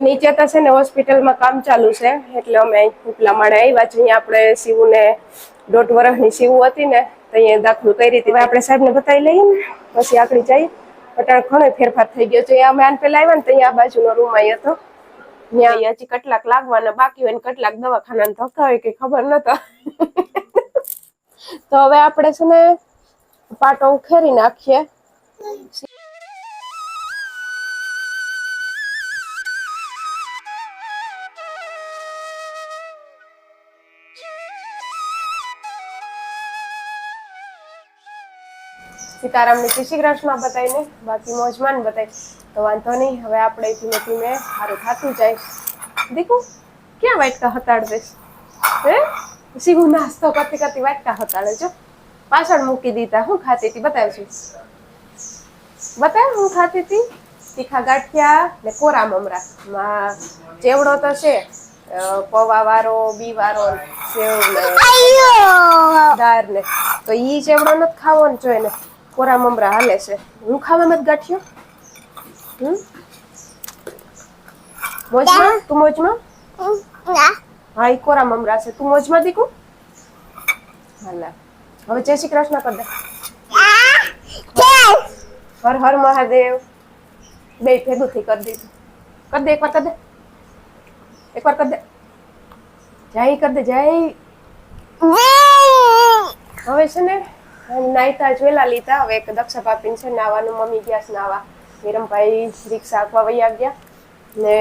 નીચે તો છે ને હોસ્પિટલમાં કામ ચાલુ છે એટલે અમે ઉપલા માળે આવ્યા છીએ. અહીંયા આપણે શિવને દોઢ વર્ષની શિવ હતી ને તો અહીંયા દાખલ કરી હતી. આપણે સાહેબને બતાવી લઈએ ને પછી આગળ જઈએ. અટાણે ઘણો ફેરફાર થઈ ગયો છે. અહીંયા અમે આને પેલા આવ્યા ને ત્યાં આ બાજુનો રૂમ અહીં હતો. ત્યાં હજી કેટલાક લાગવાના બાકી હોય ને કેટલાક દવાખાના ધક્કા હોય કે ખબર નતો તો હવે આપણે છે ને પાટો ઉખેરી નાખીએ. સીતારામની શ્રી કૃષ્ણ બતાવીને બાકી મોજમાન બતાવી તો વાંધો નહીં હવે આપણે ધીમે ધીમે સારું થતું જાય. દીકુ ક્યાં વાટકા હતાડ હે? સીવું નાસ્તો કરતી કરતી વાટકા હતાડે જો. પાછળ મૂકી દીધા હું ખાતી હતી બતાવશું બતાવ હું ખાતી હતી? તીખા ગાંઠિયા ને કોરા મમરા. માં ચેવડો તો છે. પૌવા વાળો બી વાળો સેવ ને દાળ ને. તો એ ચેવડો નથી ખાવો જોઈએ ને કોરા મમરા હાલે છે. હું ખાવા નથી ગાંઠિયો? હમ? મોજમાં? તું મોજમાં? હા એ કોરા મમરા છે. તું મોજમાં દીકુ? હાલા. હવે જય શ્રી કૃષ્ણ કર દે. હર હર મહાદેવ. બે ભેગું થી કરી દીધું. કર દે એકવાર કર દે. એકવાર કર દે. જય કર દે જય. હવે છે ને નાઈતા જ લીધા. હવે એક દક્ષા પાપીન છે નાવાનું મમ્મી ગયા છે નાવા. વિરમભાઈ રિક્ષા આપવા વૈયા ગયા. ને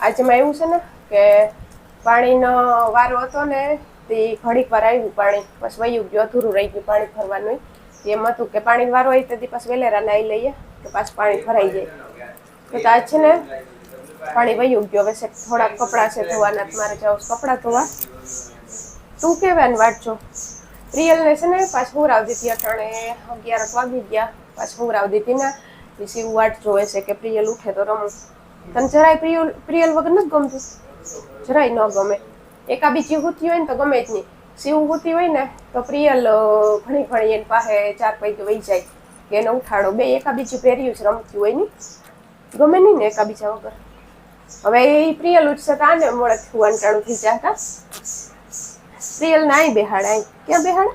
આજમાં એવું છે ને કે પાણીનો વારો હતો ને, તે ઘડીક વાર આવ્યું પાણી. પછી વયું ગયું, અધૂરું રહી ગયું પાણી ભરવાનું એમ. હતું કે પાણી વારો હોય તેથી પછી વેલેરા નાહી લઈએ કે પાછું પાણી ભરાઈ જાય. તો આજ છે ને, પાણી વયું ગયું. હવે થોડાક કપડાં છે ધોવાના મારે જાઉં કપડાં ધોવા. તું કેવાનું ને વાંચજો પ્રિયલ ને છે ને, પાછું હુરાવતી હતી અટાણે અગિયાર વાગી ગયા. પાછું હુરાવતી હતી ને પછી એવું વાટ જોવે છે કે પ્રિયલ ઉઠે તો રમું. તને જરાય પ્રિયલ પ્રિયલ વગર નથી ગમતું? જરાય ન ગમે. એકા બીજી હોતી હોય ને તો ગમે જ નહીં. શિવ હોતી હોય ને તો પ્રિયલ ઘણી ઘણી એની પાસે ચાર પૈકી વહી જાય. કે એને ઉઠાડો. બે એકા બીજું પહેર્યું જ રમતી હોય નહીં ગમે નહીં ને એકા બીજા વગર. હવે એ પ્રિયલ ઉઠશે તો આને મળે અંટાળું થઈ જાતા. પ્રિયલ ને અહીં બેહાડે ક્યાં બેહાડે?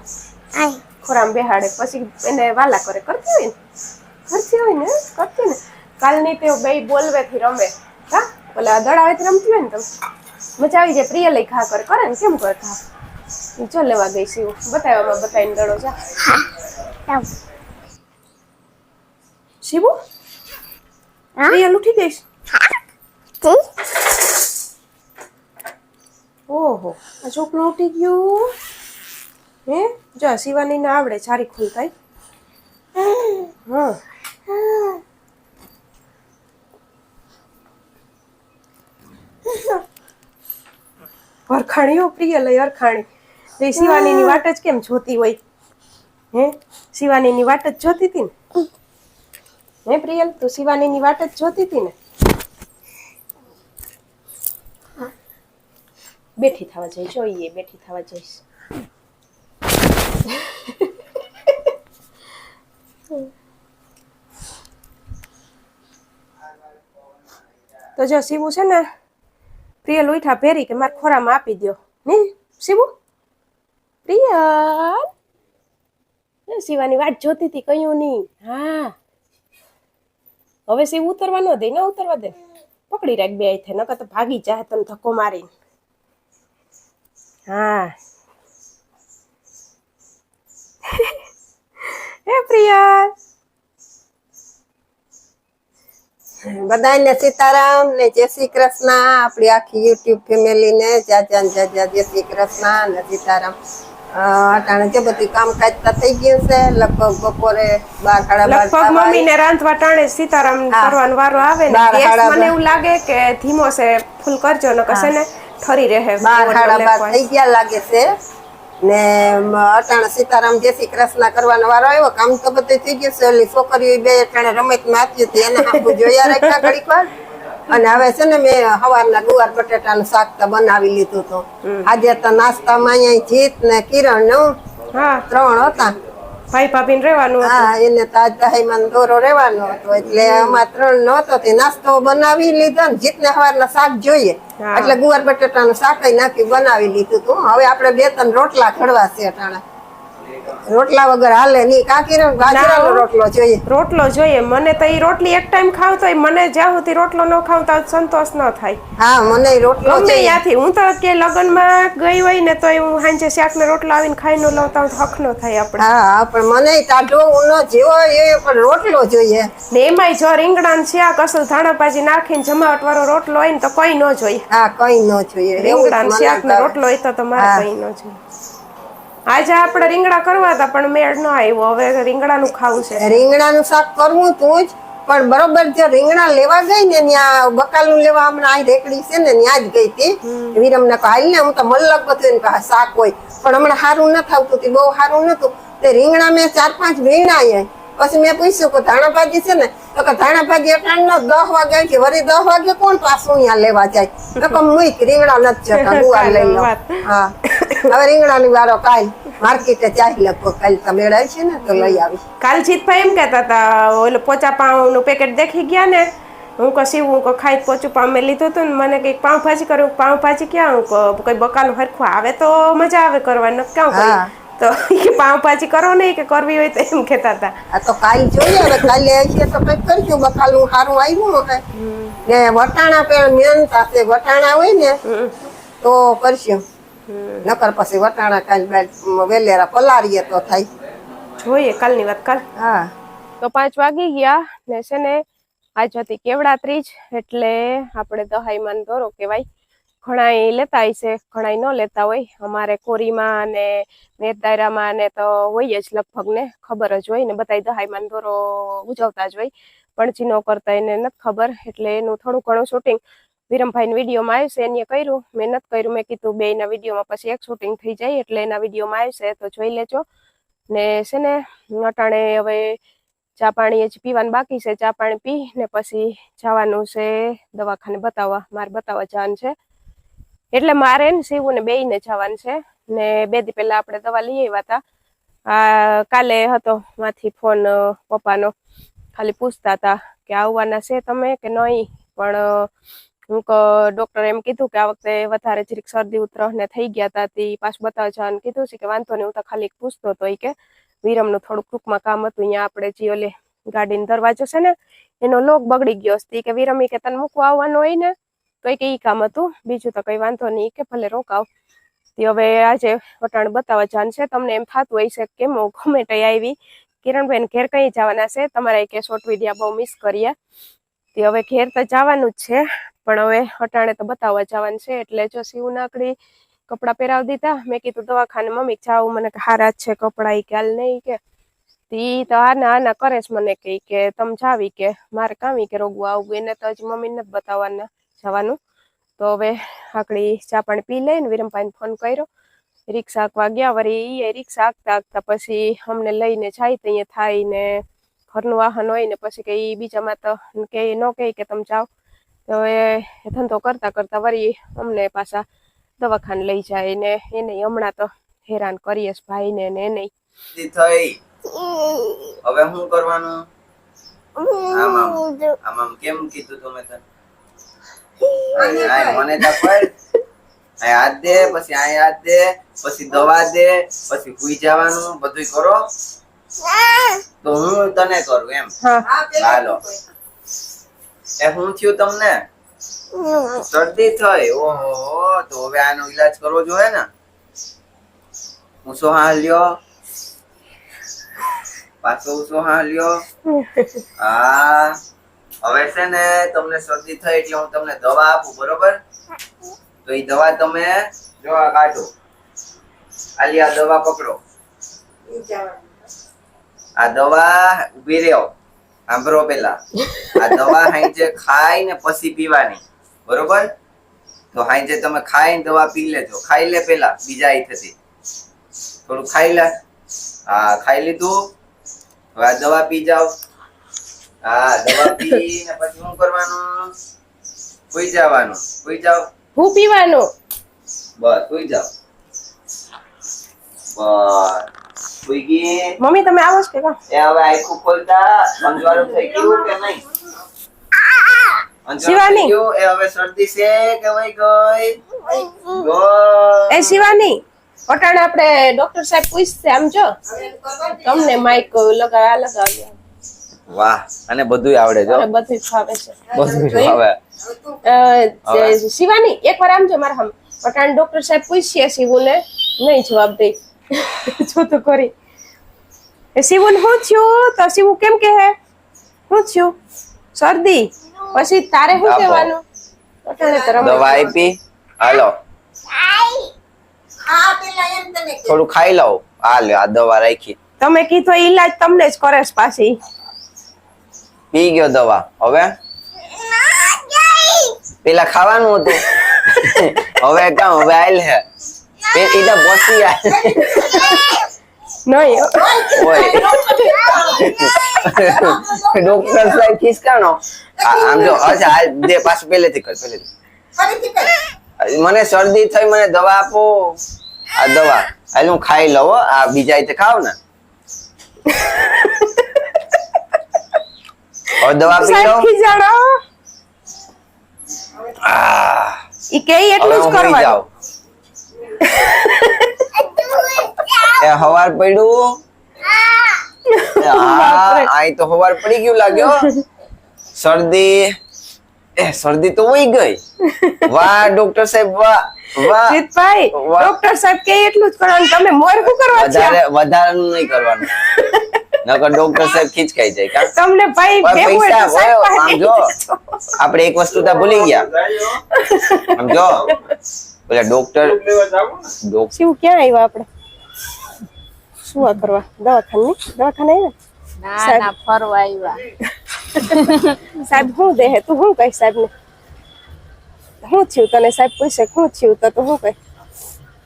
ખોરામ બેહાડે. પછી એને વાલા કરે. કરતી હોય ને? કરતી હોય ને? કરતી ને? કાલની તે બે બોલવેથી રમે. હા? ઓલા દડાવેથી રમતી હોય ને તમે મજા આવી જાય. પ્રિય લઈ ખા કરે. કરે ને? કેમ કરે જો લેવા ગઈ શિવ બતાવવામાં બતાવીને દડો જા. શિવુ પ્રિયલ ઉઠી ગઈશ ઓહો, આ છોકરો ઉઠી ગયું. હે? જો શિવાની ને આવડે સારી ખુલ થાય હા. અરખાણીઓ પ્રિય લઈ અરખાણી તો એ શિવાનીની વાટ જ કેમ જોતી હોય? હે? શિવાનીની વાટ જ જોતી હતી ને? હે પ્રિયલ, તું શિવાનીની વાટ જ જોતી હતી ને? બેઠી થવા જઈશ. જોઈએ બેઠી થવા જઈશ. તો જો શિવું છે ને પ્રિય લોહીઠા પહેરી કે મારા ખોરામાં આપી દો ને શિવુ પ્રિયા શિવાની વાત જોતી હતી કયું નહીં હા. હવે શિવ ઉતરવા ન દે, ના ઉતરવા દે. પકડી રાખ બે હાથે, નકર તો ભાગી જાય તને ધક્કો મારીને. હા. હે પ્રિયલ બધાને સીતારામ ને જય શ્રી કૃષ્ણ. આપણી આખી યુટ્યુબ ફેમિલી ને જાજા ને જાજા જય શ્રી કૃષ્ણ ને સીતારામ. અટાણે જે બધું તો થઈ ગયું છે. લગભગ બપોરે બાર સાડા બાર લગભગ મમ્મી ને રાંધવા ટાણે સીતારામ. કરવાનો વારો આવે ને ગેસ મને એવું લાગે કે ધીમો છે ફૂલ કરજો ને કશે ને ઠરી રહે બાર સાડા બાર થઈ ગયા લાગે છે. ને મ, અટાણે સીતારામ જય શ્રી કૃષ્ણ કરવાનો વારો આવ્યો કામ તો બધું થઈ ગયું છે. ઓલી છોકરીઓ બે અટાણે રમતમાં આપી હતી એને હાંભું જોયા રાખ્યા ઘડીક વાર. અને હવે છે ને મેં સવારના ગુવાર બટેટાનું શાક તો બનાવી લીધું હતું આજે તો નાસ્તામાં અહીંયા જીત ને કિરણ ને હું. ત્રણ હતા. ભાઈ ભાભીને રહેવાનું હા એને તાજ દહાઈમાં દોરો રહેવાનો હતો. એટલે અમાર ત્રણ નહોતો તે નાસ્તો બનાવી લીધો ને જીતને સવારના શાક જોઈએ. એટલે ગુવાર બટેટાનું શાક નાખી બનાવી લીધું હતું હવે આપણે બે ત્રણ રોટલા ખડવા છે અટાણે. રોટલા વગર હાલે નહીં. કાકી ગાજરાનો રોટલો જોઈએ. રોટલો જોઈએ. મને તો એ રોટલી એક ટાઈમ ખાવ તો મને જ્યાં સુધી રોટલો ન ખાવ તો સંતોષ ન થાય. હા મને રોટલો ગમે જોઈએ. ત્યાંથી. હું તો કે લગ્નમાં ગઈ હોય ને તો હું સાંજે શાકનો રોટલો આવીને ખાઈ ન લઉં તો હક ન થાય આપણે. હા હા પણ મને ટાઢો ઉનો જેવો એ પણ રોટલો જોઈએ. ને એમાંય જો રીંગણા ને શાક અસલ ધાણાભાજી નાખીને જમાવટ વાળો રોટલો હોય ને તો કઈ ન જોઈએ. હા કઈ ન જોઈએ. રીંગણા શાક ને રોટલો હોય તો તમારે કઈ ન જોઈએ. આજે આપણે રીંગણા કરવા હતા પણ મેળ ન આવ્યો. હવે રીંગણાનું ખાવું છે. રીંગણાનું શાક કરવું તું જ પણ બરોબર જે રીંગણા લેવા ગઈ ને ત્યાં બકાલું લેવા હમણાં આ રેકડી છે ને ત્યાં જ ગઈ હતી. વિરમ ને હાલ ને હું તો મલ્લક બધું શાક હોય. પણ હમણાં સારું ન થતું હતું બહુ સારું નતું તે રીંગણા મેં ચાર પાંચ વીણાય પછી મેં પૂછ્યું કે ધાણા ભાજી છે ને તો કે ધાણા ભાજી અટાણનો દસ વાગે કે વળી દસ વાગે કોણ પાછું અહીંયા લેવા જાય? તો કે મુઈ રીંગણા નથી જતા ગુવાર લઈ હા. હવે રીંગણાની વારો કાલ માર્કેટે ચાહી લખો. કાલ તમે છે ને તો લઈ આવીશ. કાલ જીતભાઈ એમ કહેતા હતા ઓલો પોચા પાઉંનું પેકેટ દેખી ગયા ને હું કહું શિવ હું ખાઈ પોચું પાઉં. મેં લીધું હતું ને મને કંઈક પાઉંભાજી કર્યું પાઉંભાજી ક્યાં? હું કોઈ બકાલું હરખું આવે તો મજા આવે કરવાનું ક્યાં. કરી તો કે પાઉંભાજી કરો ને કે કરવી હોય તો એમ કહેતા હતા. આ તો કાલ જોઈએ હવે કાલે આવીએ તો કંઈક કરશું બકાલું સારું આવ્યું હવે. ને વટાણા પેલા મેન પાસે વટાણા હોય ને. તો કરશું. નકર પછી વટાણા કાલ વેલેરા પલારીએ તો થાય. જોઈએ કાલની વાત કાલ હા. તો પાંચ વાગી ગયા ને છે ને આજ હતી કેવડા ત્રીજ એટલે આપણે દહાઈમાં દોરો કહેવાય. ઘણાય લેતા હશે ઘણાય ન લેતા હોય. અમારે કોરીમાં અને નેત દાયરામાં ને તો હોય જ લગભગ ને ખબર જ હોય ને બધા દહાઈમાં દોરો ઉજવતા જ હોય. પણ ચીનો કરતા એને નથી ખબર એટલે એનું થોડું ઘણું શૂટિંગ વિરમભાઈના વિડીયોમાં આવશે, એને કર્યું. મેં નથી કર્યું, મેં કીધું બે ના વિડીયોમાં પછી એક શૂટિંગ થઈ જાય એટલે એના વિડીયોમાં આવશે, તો જોઈ લેજો. ને છે ને, અટાણે હવે ચા પાણી જ પીવાનું બાકી છે, ચા પાણી પી ને પછી જવાનું છે દવાખાને બતાવવા. મારે બતાવવા જવાનું છે. એટલે મારે ને શિવું ને બેયને જવાનું છે. ને બે દી પહેલા આપણે દવા લઈ આવ્યા હતા. આ કાલે હતો માંથી ફોન પપ્પાનો. ખાલી પૂછતા હતા કે આવવાના છે તમે કે નહીં? પણ હું ડોક્ટરે એમ કીધું કે આ વખતે વધારે જરીક શરદી ઉધરસ ને થઈ ગયા હતા તે પાછું બતાવે છે અને કીધું છે કે વાંધો નહીં હું તો ખાલી પૂછતો હતો એ કે, વિરમનું થોડુંક ટૂંકમાં કામ હતું, અહીંયા આપણે જે ઓલે ગાડીનો દરવાજો છે ને, એનો લોક બગડી ગયો હતી કે, વિરમ કે તને મૂકવા આવવાનું હોય ને, તો એ કે ઈ કામ હતું. બીજું તો કઈ વાંધો નહીં કે, ભલે રોકાવ. તે હવે આજે વટાણ બતાવવા જાન છે. તમને એમ થતું હોય છે કેમ તે આવી. કિરણબેન ઘેર કઈ જવાના છે? તમારા કે શોર્ટ વિડીયા બહુ મિસ કર્યા તે હવે ઘેર તો જવાનું જ છે. પણ હવે અટાણે તો બતાવવા જવાનું છે, એટલે જો સીવું નાકડી કપડાં પહેરાવી દીધા, મેં કીધું દવાખાને, મમ્મી જાવું મને કે, હારા છે કપડાં એ કે નહીં કે. ઈ તો આના આના કરે છે મને કે કે તમે જાવી કે, મારે કામી કે રોગવું આવવું, એને તો હજી મમ્મીને નથી બતાવવાના જવાનું. તો હવે આકડી ચા પાણી પી લઈને વિરમભાઈને ફોન કર્યો. રિક્ષા આંકવા ગયા વળી એ રિક્ષા હાંકતા હાંકતા પછી અમને લઈને જાય તો અહીંયા થાય ને ઘરનું વાહન હોય ને, પછી કે બીજામાં તો કે ન કહે કે તમે જાઓ. તો એ ધંધો કરતા કરતા વળી અમને પાછા દવાખાને લઈ જાય ને એને હમણાં તો હેરાન કરીએ ભાઈ ભાઈને ને એને થઈ. હવે શું કરવાનું? આમ આમ. કેમ કીધું તમે તને? મને હાથ દે પછી હાથ દે પછી દવા દે પછી સુઈ જવાનું બધું કરો. તો હું તને કરું એમ? હા. હાલો. એ હું થયું તમને? શરદી થઈ. ઓહો તો હવે આનો ઈલાજ કરવો જોઈએ ને? ઊંચો હા લ્યો. પાછો ઊંચો હા લ્યો. હા. હવે છે ને તમને શરદી થઈ એટલે હું તમને દવા આપું બરોબર? તો એ દવા તમે જો આ કાઢો. આલી આ દવા પકડો. આ દવા ઊભી રહ્યો સાંભળો પેલા આ દવા હાઈજે ખાઈ ને પછી પીવાની. બરોબર? તો હાઈજે તમે ખાઈને દવા પી લેજો. ખાઈ લે પેલા બીજા થતી. થોડું ખાઈ લે. હા ખાઈ લીધું. હવે આ દવા પી જાઓ. હા દવા પી ને પછી શું કરવાનું? સુઈ જવાનું. સુઈ જાઓ. હું પીવાનું? બસ સુઈ જાઓ. બસ. મમ્મી તમે આવો છો કે એ હવે આખું ખોલતા અંજવાળું થઈ ગયું કે નહીં? શિવાની. એ હવે શરદી છે કે વહી ગઈ? ગઈ. એ શિવાની અટાણે આપણે ડોક્ટર સાહેબ પૂછશે આમ જો. તમને માઈક લગાવ્યા લગાવ્યા વાહ અને બધું આવડે જો. બધું ફાવે છે. બધું જે- શિવાની એકવાર આમ જો મારા હમ. અટાણે ડોક્ટર સાહેબ પૂછીએ શિવુને. નહીં જવાબ દે. જો તો કરી. એ શિવુને શું થયું? તો શિવુ કેમ કે હે? હું થયું? શરદી? પછી તારે શું કહેવાનું? દવા આપી? હાલો. હા પેલા એમ તને કે થોડું ખાઈ લઉં. આ લ્યો આ દવા રાખી. તમે કીધો ઈલાજ તમને જ કરે છે પાછી. પી ગયો દવા. હવે? પેલા ખાવાનું હતું. હવે કામ હવે આયલ હે. તો પછી આય નહીં. ડોક્ટર સાહેબ ખિસકાણો. આમ જો અચ્છા દે પાછું પહેલેથી કર પહેલેથી. મને શરદી થઈ મને દવા આપો. આ દવા. હાલ હું ખાઈ લઉં આ બીજા રીતે ખાવ ને. પી સાહેબ ખીજાણો. ઈ કે એટલું જ કરવાનું. એ હવાર પડ્યું? હા. આઈ તો હવાર પડી ગયું લાગ્યો. શરદી. એ શરદી તો ઉઈ ગઈ. વાહ ડોક્ટર સાહેબ વાહ વાહ. જીતભાઈ ડોક્ટર સાહેબ કે એટલું જ કરવાનું તમે મોર શું કરવા છે? વધારે વધારાનું નહીં કરવાનું. નકર ડોક્ટર સાહેબ ખીચકાઈ જાય કા? તમને ભાઈ હોય આમ જો. આપણે એક વસ્તુ તો ભૂલી ગયા. આમ જો. પેલા ડોક્ટર ડોક- શિવ ક્યાં આવ્યા આપણે? શું આ કરવા? દવાખાને દવાખાને આવ્યા? ના સાહેબ. ના ફરવા આવ્યા. સાહેબ શું દે તું શું કહીશ સાહેબ ને શું થયું તને? સાહેબ પૂછે શું થયું તો તું શું કહે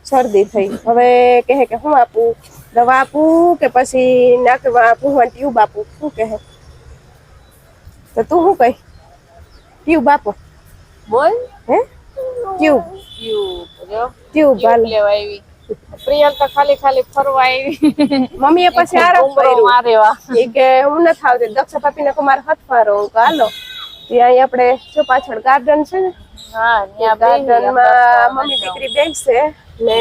શરદી થઈ. હવે કહે કે હું આપું? દવા આપું કે પછી નાકમાં આપું હું ટ્યુબ આપું? શું કહે? તો તું શું કહે ટ્યુબ આપો. બોલ. હે? ટ્યુબ ટ્યુબ ટ્યુબ લેવા આવી. પ્રિયલ ખાલી ખાલી ફરવા આવી. મમ્મીએ પછી આરામ કર્યો. માર્યો કે હું નથી આવતી. દક્ષા પાપીને કુમાર હાથ કહું, હાલો. ત્યાં આપણે જો પાછળ ગાર્ડન છે ને? હા ત્યાં બેહી ગાર્ડનમાં મમ્મી દીકરી બેસશે ને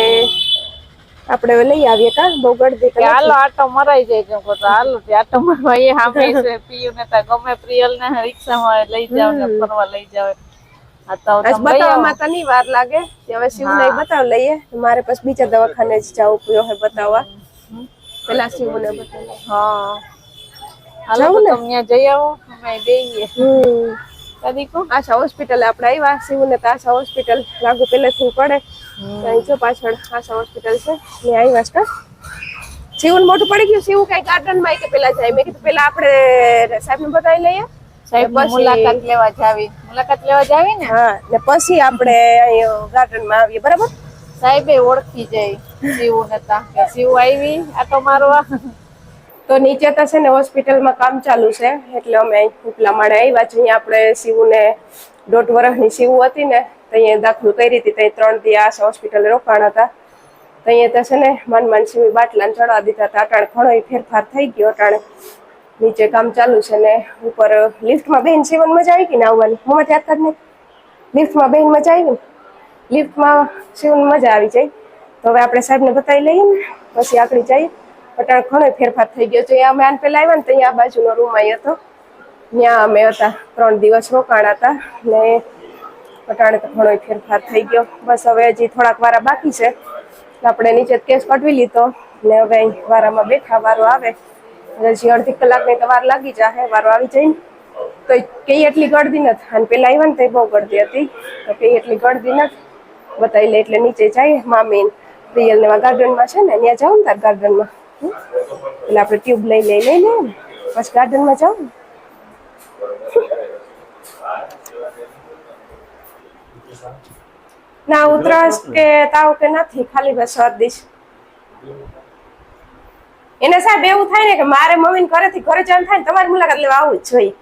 આપણે લઈ આવીએ કા? બહુ ગળદી કે હાલો આટો મરાઈ જાય કેમ કહું હાલો તે આટો મરવા એ સાંભળી છે. પિયુ ને ગમે પ્રિયલ ને રિક્ષામાં લઈ જાવ ને ફરવા લઈ જાવ બતાવવામાં તો નહીં વાર લાગે? તે હવે શિવ ને બતાવ લઈએ? મારે પછી બીજા દવાખાને જ જવું પડ્યો હોય બતાવવા. પેલા શિવ ને બતાવ. હા. હાલો જાવું તો ને? તમે ત્યાં જઈ આવો. અમે બેહીએ. હમ. કદીકો આશા હોસ્પિટલ આપણે આવ્યા. શિવ ને તો આશા હોસ્પિટલ લાગુ પહેલેથી પડે. તો અહીં જો પાછળ આશા હોસ્પિટલ છે. ત્યાં આવ્યા છે કા? શિવ મોટું પડી ગયું. શિવ કઈ ગાર્ડનમાં કે પેલા જાય. મેં કીધું પેલા આપણે સાહેબ ને બતાવી લઈએ. સાહેબ મુલાકાત લેવા જાવી. મુલાકાત લેવા જાવી ને? હા ને પછી આપણે ગાર્ડનમાં આવીએ બરાબર? સાહેબે ઓળખી જાય શિવ નતા કે શિવ આવી આટો મારવા તો નીચે તો છે ને હોસ્પિટલમાં કામ ચાલુ છે એટલે અમે ઉપલા માળે આવ્યા છીએ. અહીંયા આપણે શિવને દોઢ વર્ષની શિવ હતી ને તો અહીંયા દાખલ કરી હતી. ત્યાં ત્રણ દી આ હોસ્પિટલ રોકાણ હતા. તો અહીંયા તો છે ને માન માન શિવ બાટલા ચડવા દીધા હતા. અટાણે ઘણો ફેરફાર થઈ ગયો. અટાણે નીચે કામ ચાલુ છે ને ઉપર લિફ્ટમાં બેન શિવન મજા આવી ગઈ ને આવવાની? મમ્મા યાદ જ નહીં લિફ્ટમાં બેન મજા આવી ને લિફ્ટમાં શિવન મજા આવી જાય. તો હવે આપણે સાહેબને બતાવી લઈએ ને, પછી આગળ જઈએ. પટાણ ઘણો ફેરફાર થઈ ગયો છે. અમે આને પહેલાં આવ્યા ને ત્યાં બાજુનો રૂમ અહીં હતો. ત્યાં અમે હતા, ત્રણ દિવસ રોકાણ હતા ને અટાણે તો ઘણો ફેરફાર થઈ ગયો. બસ હવે હજી થોડાક વારા બાકી છે. આપણે નીચે કેસ કટવી લીધો ને હવે વારામાં બેઠા, વારો આવે. હજી અડધી કલાકની તો વાર લાગી જાય વારો આવી જાય ને. તો કઈ એટલી ગળદી નથી. અને પેલા આવ્યા ને તો બહુ ગળદી હતી. તો કઈ એટલી ગળદી નથી. બતાવી લે એટલે નીચે જાય મામી પ્રિયલ ને ગાર્ડનમાં છે ને, ત્યાં જાવ ને તાર ગાર્ડનમાં. એટલે આપણે ટ્યુબ લઈ લઈ લઈ લઈએ ને પછી ગાર્ડનમાં જાઉં ને. ના ઉધરસ કે તાવ કે નથી, ખાલી બસ શરદી છે. એને સાહેબ એવું થાય ને કે મારે મમ્મી ઘરેથી ઘરે જવાનું થાય ને તમારી મુલાકાત લેવા આવું જ જોઈએ.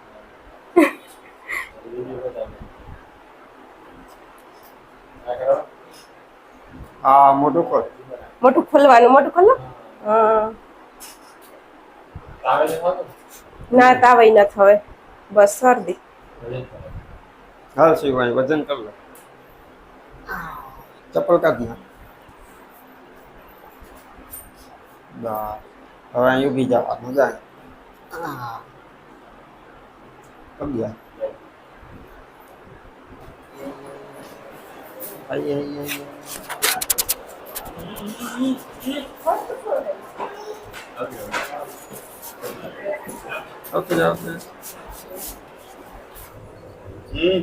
હા મોટું ખોલ. મોટું ખોલવાનું મોટું ખોલો. હા. ના તાવય ન થવે બસ શરદી. હાલ શિવાય વજન કર લે. ચપ્પલ કાઢ ના હવે અહીં ઊભી જવાનું જાય. અગિયાર. ઓકે ઓકે હમ.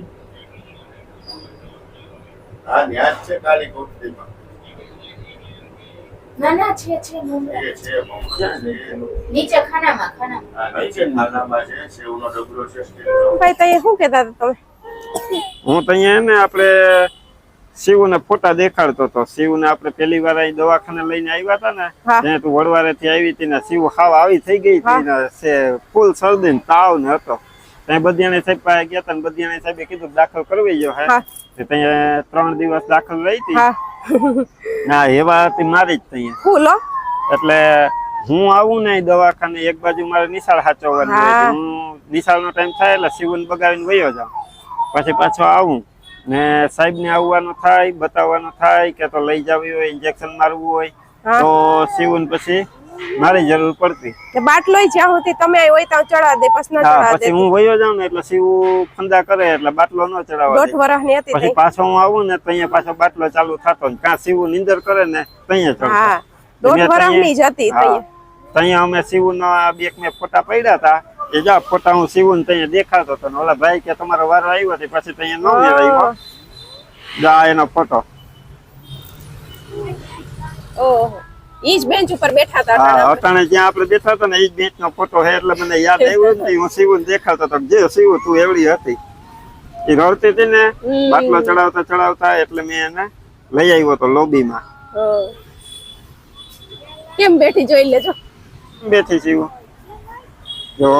હા ન્યાજ છે કાલી કોઠડીમાં ના ના છે છે મમરા એ છે મમરા છે. નીચે ખાનામાં ખાનામાં. નીચે ખાનામાં છે સેવનો ડબરો છે ભાઈ તો શું કહેતા તમે? હું તો અહીંયા ને આપણે શિવને ફોટા દેખાડતો હતો. શિવને આપણે પેલી વાર અહીં દવાખાને લઈને આવ્યા હતા ને ત્યાં તું વડવારે થી આવી હતી ને શિવ હાવ આવી થઈ ગઈ હતી ને ફૂલ શરદી ને તાવ ને હતો. ત્યાં બધિયાણી સાહેબ પાસે ગયા હતા ને બધિયાણી સાહેબે કીધું દાખલ કરવી જો હે. ત્યાં ત્રણ દિવસ દાખલ રહી હતી. હા. ના એવા હતી મારી જ ત્યાં ફૂલો એટલે હું આવું ને દવાખાને એક બાજુ મારે નિશાળ સાચવવાની હા. નિશાળનો ટાઈમ થાય એટલે શિવન બગાવીને વયો જાઉં. પછી પાછો આવું ને સાહેબ ને આવવાનું થાય બતાવવાનું થાય કે તો લઈ જવી હોય ઇન્જેક્શન મારવું હોય. તો શિવન પછી મારી જરૂર પડતી. કે બાટલોય જ્યાં સુધી તમે હોય ત્યાં ચડા દે પછી ના હા ચડા દે. પછી હું વયો જાઉં ને એટલે શિવ ફંદા કરે એટલે બાટલો ન ચડાવવા દોઢ વર્ષની હતી પછી પાછો હું આવું ને તો અહીંયા પાછો બાટલો ચાલુ થતો ને કાં શિવ નિંદર કરે ને તઅહીંયા ચડતો હા દોઢ વર્ષની જ હતી. ત્યાં અમે શિવનો ના બે મેં ફોટા પડ્યા હતા એ જા ફોટા હું શિવને ત્યાં દેખાતો હતો ને ઓલા ભાઈ કે તમારો વારો આવ્યો છે પછી ત્યાં ન આવ્યો. જા એનો ફોટો. ઓહો. ઈ જ બેન્ચ ઉપર બેઠા હતા હા અટાણે. જ્યાં આપણે બેઠા હતા ને એ બેન્ચ નો ફોટો હે એટલે મને યાદ આવ્યું ને હું સીવું દેખાતો હતો જે સીવું તું એવડી હતી. એ રડતી હતી ને. બાટલો ચડાવતા ચડાવતા એટલે મેં એને લઈ આવ્યો તો લોબીમાં. કેમ બેઠી જોઈ લેજો બેઠી શિવ? જો.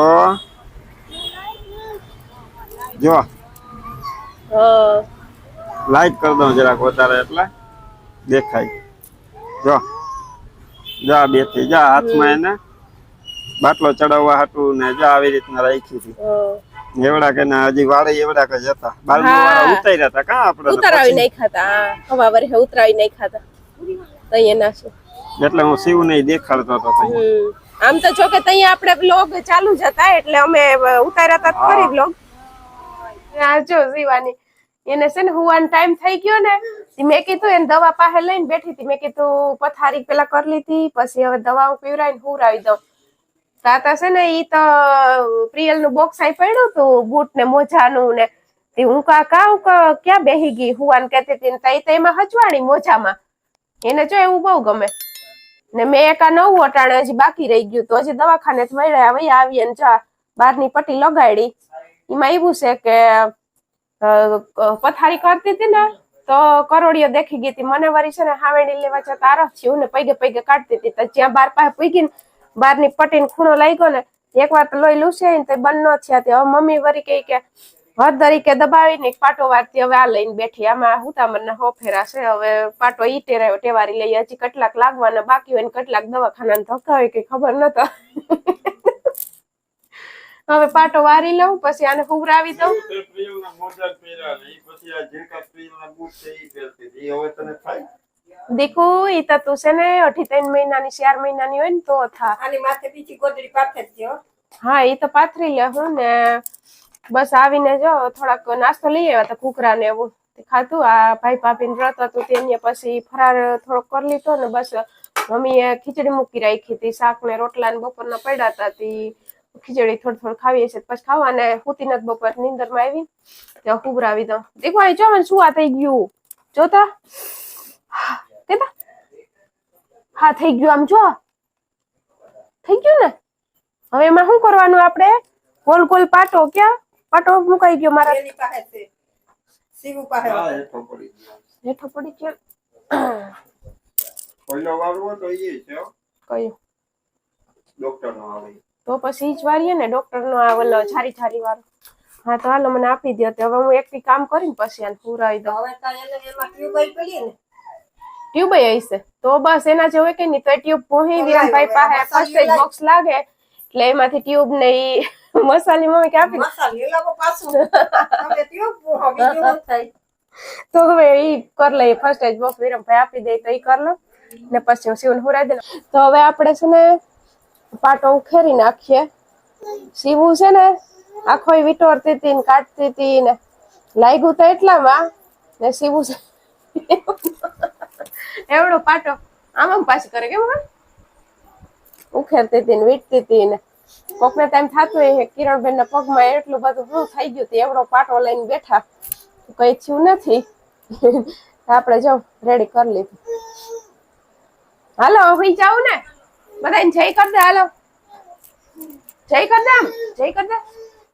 જો. લાઈટ કરી દઉં જરાક વધારે એટલે દેખાય. જો. જા બેઠી જા હાથમાં એને. બાટલો ચડાવવા હાટું ને જા આવી રીતના રાખી હતી. એવડા કે ના હજી વાળે એવડા કે જતા. બાર હા. વાળા ઉતાર્યા હતા કા આપણે ઉતરાવી નહીં ખાતા હવા વરે ઉતરાવી નહીં ખાતા તઈ ના શું. એટલે હું શિવ નહીં દેખાડતો હતો. આમ તો જો કે તઈ આપણે બ્લોગ ચાલુ જ હતા એટલે અમે ઉતાર્યા હતા ફરી ખરી બ્લોગ આ જો જીવાની એને છે ને હુવાનો ટાઈમ થઈ ગયો ને મેં કીધું એને દવા પાસે લઈને બેઠી હતી. મેં કીધું, પથારી પેલા કરી લીધી, પછી હવે દવાઓ પીવરાઈને હુરાવી દઉં. તાતા છે ને ઈ તો પ્રિયલનું બોક્સ આઈ પડ્યું તું બૂટ ને મોજાનું ને. તે હું કા કા ક્યાં બેહી ગઈ? હુવાન કહેતી હતી તઈ એમાં હચવાણી મોજામાં. એને જો એવું બહુ ગમે. ને મેં એક નવું અટાણે હજી બાકી રહી ગયું તો હજી દવાખાને જ મળ્યા વહી આવી અને જા. બહારની પટ્ટી લગાડી. એમાં એવું છે કે પથારી કરતી હતી ને, તો કરોડીઓ દેખી ગઈ હતી. મને વારી છે ને હાવેડી લેવા જતા આરફ થયું ને પૈગે પૈગે કાઢતી હતી. તો જ્યાં બાર પાસે પૂગી ને બારની પટ્ટીને ખૂણો લાગ્યો ને, એકવાર તો લોહી લૂસે ને તો બંધ ન થયા તે. હવે મમ્મી વરી કહી કે હદ તરીકે દબાવીને ને પાટો વારતી, હવે આ લઈને બેઠી. આમાં હો ફેરા છે? હવે પાટો ઈ ટેરાયો ટેવારી લઈ હજી કેટલાક લાગવાના બાકી હોય ને કેટલાક દવાખાના ધક્કા હોય કે ખબર નતો. હવે પાટો વારી લઉં પછી આને ફુવરાવી દઉં. ને ઈ ઈ. ઈ દીકુ ઈ તો તું છે ને અઢી ત્રણ મહિનાની ચાર મહિનાની હોય ને તો થા. આની માથે બીજી ગોદડી પાથર દો હા. એ તો પાથરી લે હું ને. બસ આવીને જો થોડાક નાસ્તો લઈ આવ્યા તો કુકરા ને એવું. ખાધું આ ભાઈ ભાભીને વ્રત હતું તેને પછી ફરાર થોડોક કરી લીધો ને બસ મમ્મીએ ખીચડી મૂકી રાખી હતી શાક ને રોટલા ને બપોરના પડ્યા હતા તી. ખીચડી થોડી થોડી ખાવી છીએ પછી ખાવા. ને હુતી નથી બપોર નીંદરમાં આવી ત્યાં ઉભરાવી દઉં. દેખો અહીં જો મને શું આ થઈ ગયું. જોતા? કેતા? હા થઈ ગયું આમ જો. થઈ ગયું ને? હવે એમાં શું કરવાનું આપણે? ગોલ ગોલ પાટો ક્યાં? પાટો મુકાઈ ગયો મારા. શિવ પાસે. હેઠો પડી ગયો. વાળવો તો છે હો. કયું? ડોક્ટરનો આવે. તો પછી ઈ જ વાળીએ ને ડોક્ટર નો આ ઓલો છારી છારી વાળો. હા તો હાલો મને આપી દે તો હવે હું એકથી કામ કરીને પછી આને પૂરાવી દઉં. હવે તો ટ્યુબવેલ પડી ને. ટ્યુબ હશે? તો બસ એના જેવું કે નહીં તો ટ્યુબ પોહી વિરામભાઈ પાસે ફર્સ્ટ એડ બોક્સ લાગે. એટલે એમાંથી ટ્યુબ ને ઈ મસાલી મમ્મી કે આપી મસાલી લાવો પાછું. હવે ટ્યુબ પૂહો, બીજું શું? થાય તો હવે ઈ કર લઈએ ફર્સ્ટ એજ બોક્સ વિરમભાઈ આપી દે તો ઈ કર લો. ને પછી હું શિવને હુરાઈ દે. તો હવે આપણે છે ને પાટો ઉખેરી નાખીએ. સીવું છે ને, આખો વિટોરતી હતી ને કાઢતી હતી ને લાગ્યું તો એટલામાં ને સીવું છે. એવડો પાટો આમ પાછી કરે કેમ ઉખેરતી હતી ને વીટતી હતી ને. કોકને ટાઈમ થતું હોય કિરણબેન ના પગમાં એટલું બધું શું થઈ ગયું હતું, એવડો પાટો લઈને બેઠા. કઈ થયું નથી. આપણે જો રેડી કરી લીધું. હાલો, હું જાઉં ને? બધાને જય કર દે હાલો. જય કર જય કર